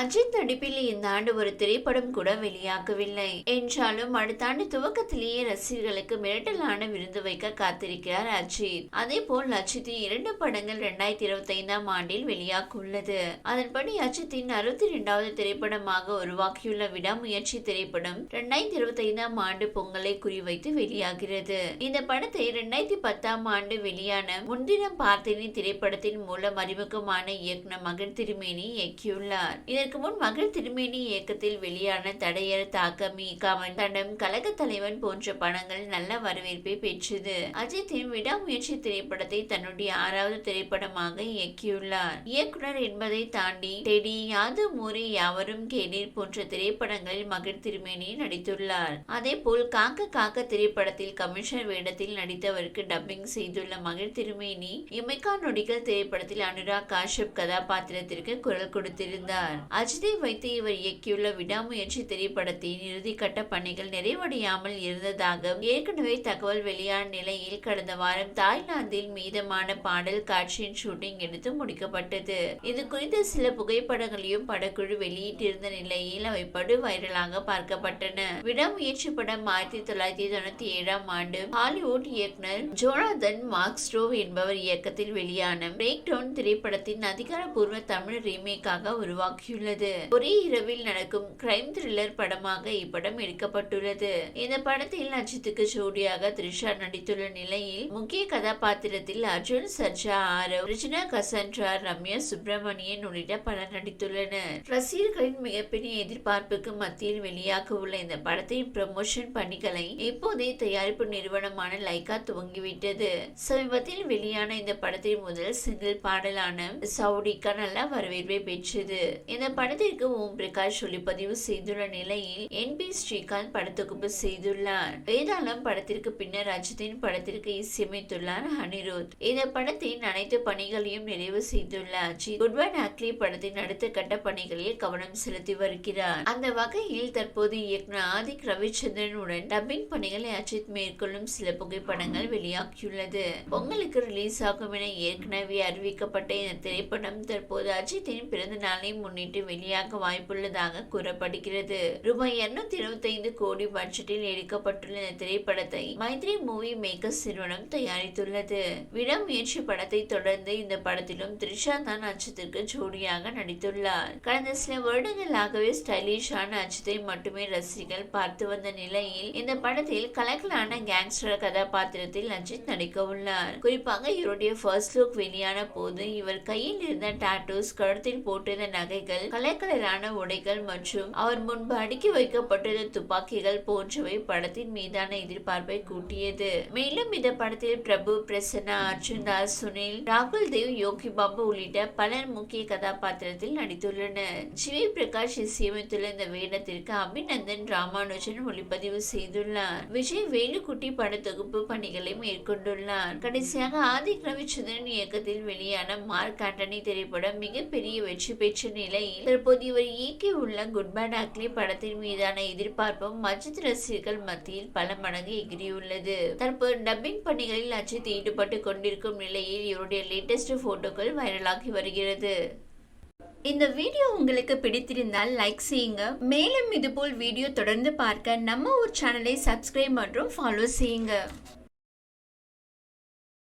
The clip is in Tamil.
அஜித் நடிப்பில் இந்த ஆண்டு ஒரு திரைப்படம் கூட வெளியாகவில்லை. என்றாலும் அடுத்த ஆண்டு துவக்கத்திலேயே ரசிகர்களுக்கு மிரட்டலான விருந்து வைக்க காத்திருக்கிறார் அஜித். அதே போல் அஜித்தின் இரண்டு படங்கள் இரண்டாயிரத்தி இருபத்தி ஐந்தாம் ஆண்டில் வெளியாக உள்ளது அதன்படி அஜித்தின் அறுபத்தி இரண்டாவது திரைப்படமாக உருவாக்கியுள்ள விடாமுயற்சி திரைப்படம் இரண்டாயிரத்தி இருபத்தி ஐந்தாம் ஆண்டு பொங்கலை குறிவைத்து வெளியாகிறது. இந்த படத்தை இரண்டாயிரத்தி பத்தாம் ஆண்டு வெளியான முன்தினம் பார்த்தேனி திரைப்படத்தின் மூலம் அறிமுகமான இயக்குனர் மகன் திருமேனி இயக்கியுள்ளார். இதற்கு முன் மகள் திருமேனி இயக்கத்தில் வெளியான தடையர் தாக்கம் கவன் தண்டம் கழக தலைவன் போன்ற படங்கள் நல்ல வரவேற்பை பெற்றது. அஜித்தின் விடாமுயற்சி திரைப்படத்தை தன்னுடைய ஆறாவது திரைப்படமாக இயக்கியுள்ளார். இயக்குனர் என்பதை தாண்டி டெடி யாது மூரி யாவரும் கேளீர் போன்ற திரைப்படங்களில் மகள் திருமேனி நடித்துள்ளார். அதே போல் காக்க காக்க திரைப்படத்தில் கமிஷனர் வேடத்தில் நடித்தவருக்கு டப்பிங் செய்துள்ள மகள் திருமேனி இமைக்கா நொடிகள் திரைப்படத்தில் அனுராக் காஷ்யப் கதாபாத்திரத்திற்கு குரல் கொடுத்திருந்தார். அஜித்தை வைத்து இவர் இயக்கியுள்ள விடாமுயற்சி திரைப்படத்தின் இறுதிக்கட்ட பணிகள் நிறைவடையாமல் இருந்ததாக ஏற்கனவே தகவல் வெளியான நிலையில் கடந்த வாரம் தாய்லாந்தில் மீதமான பாடல் காட்சியின் ஷூட்டிங் எடுத்து முடிக்கப்பட்டது. இது குறித்த சில புகைப்படங்களையும் படக்குழு வெளியிட்டிருந்த நிலையில் அவை படு வைரலாக பார்க்கப்பட்டன. விடாமுயற்சி படம் ஆயிரத்தி தொள்ளாயிரத்தி தொண்ணூத்தி ஏழாம் ஆண்டு ஹாலிவுட் இயக்குனர் ஜோனாதன் மார்க்ஸ்ட்ரோ என்பவர் இயக்கத்தில் வெளியான பிரேக் டவுன் திரைப்படத்தின் அதிகாரப்பூர்வ தமிழ் ரீமேக்காக உருவாக்கியுள்ளது ஒரே இரவில் நடக்கும் கிரைம் த்ரில்லர் படமாக இப்படம் எடுக்கப்பட்டுள்ளது. இந்த படத்தில் அஜித்துக்கு ஜோடியாக த்ரிஷா நடித்துள்ள நிலையில் முக்கிய கதாபாத்திரத்தில் அர்ஜுன் சர்ஜா ஆரவ் ரிஜினா கசன்ட்ரா ரம்யா சுப்பிரமணியன் உள்ளிட்ட பலர் நடித்துள்ளனர். ரசிகர்களின் மிகப்பெரிய எதிர்பார்ப்புக்கு மத்தியில் வெளியாக உள்ள இந்த படத்தின் ப்ரமோஷன் பணிகளை இப்போதே தயாரிப்பு நிறுவனமான லைகா துவங்கிவிட்டது. சமீபத்தில் வெளியான இந்த படத்தின் முதல் சிங்கிள் பாடலான சவுடிக்கா நல்ல வரவேற்பை பெற்றது. இந்த படத்திற்கு ஓம் பிரகாஷ் ஒளிப்பதிவு செய்துள்ள நிலையில் என் பி ஸ்ரீகாந்த் படத்தொகுப்பு செய்துள்ளார். வேதாளம் படத்திற்கு பின்னர் அஜித்தின் படத்திற்கு இசையமைத்துள்ளார் அனிருத் இந்த படத்தின் அனைத்து பணிகளையும் நிறைவு செய்துள்ள அஜித் குட்வன் அக்லி படத்தின் அடுத்த கட்ட பணிகளில் கவனம் செலுத்தி வருகிறார். அந்த வகையில் தற்போது இயக்குனர் ஆதிக் ரவிச்சந்திரனுடன் டப்பிங் பணிகளை அஜித் மேற்கொள்ளும் சில புகைப்படங்கள் வெளியாகியுள்ளது. பொங்கலுக்கு ரிலீஸ் ஆகும் என ஏற்கனவே அறிவிக்கப்பட்ட இந்த திரைப்படம் தற்போது அஜித்தின் பிறந்த நாளை முன்னிட்டு வெளியாக வாய்ப்புள்ளதாக கூறப்படுகிறது. ரூபாய் இருநூத்தி இருபத்தி ஐந்து கோடி பட்ஜெட்டில் எடுக்கப்பட்டுள்ள இந்த திரைப்படத்தை மைத்ரி மூவி மேக்கர்ஸ் நிறுவனம் தயாரித்துள்ளது. விடாமுயற்சி படத்தை தொடர்ந்து இந்த படத்திலும் த்ரிஷா தான் அஜித்திற்கு ஜோடியாக நடித்துள்ளார். கடந்த சில வருடங்களாகவே ஸ்டைலிஷான அஜித்தை மட்டுமே ரசிகர்கள் பார்த்து வந்த நிலையில் இந்த படத்தில் கலக்கலான கேங்ஸ்டர் கதாபாத்திரத்தில் அஜித் நடிக்க உள்ளார். குறிப்பாக இவருடைய ஃபர்ஸ்ட் லுக் வெளியான போது இவர் கையில் இருந்த டாட்டூஸ் கழுத்தில் போட்டிருந்த நகைகள் கலக்கலரான உடைகள் மற்றும் அவர் முன்பு அடுக்கி வைக்கப்பட்டிருந்த துப்பாக்கிகள் போன்றவை படத்தின் மீதான எதிர்பார்ப்பை கூட்டியது. மேலும் இந்த படத்தில் பிரபு பிரசன்னா அர்ஜுன் தாஸ் சுனில் ராகுல் தேவ் யோகி பாபு உள்ளிட்ட பலர் முக்கிய கதாபாத்திரத்தில் நடித்துள்ளனர். ஜிவி பிரகாஷ் இசையமைத்துள்ள இந்த வேடத்திற்கு அபிநந்தன் ராமானுஜன் ஒளிப்பதிவு செய்துள்ளார். விஜய் வேலுக்குட்டி பட தொகுப்பு பணிகளை மேற்கொண்டுள்ளார். கடைசியாக ஆதிக் ரவிச்சந்திரன் இயக்கத்தில் வெளியான மார்க் ஆண்டனி திரைப்படம் மிகப்பெரிய வெற்றி பெற்ற நிலை நிலையில் தற்போது இவர் இயக்கியுள்ள குட் பேட் அக்லி படத்தின் மீதான எதிர்பார்ப்பும் அஜித் ரசிகர்கள் மத்தியில் பல மடங்கு எகிரியுள்ளது. தற்போது டப்பிங் பணிகளில் அஜித் ஈடுபட்டு கொண்டிருக்கும் நிலையில் இவருடைய லேட்டஸ்ட் போட்டோக்கள் வைரலாகி வருகிறது. இந்த வீடியோ உங்களுக்கு பிடித்திருந்தால் லைக் செய்யுங்க. மேலும் இதுபோல் வீடியோ தொடர்ந்து பார்க்க நம்ம ஒரு சேனலை சப்ஸ்கிரைப் மற்றும் ஃபாலோ செய்யுங்க.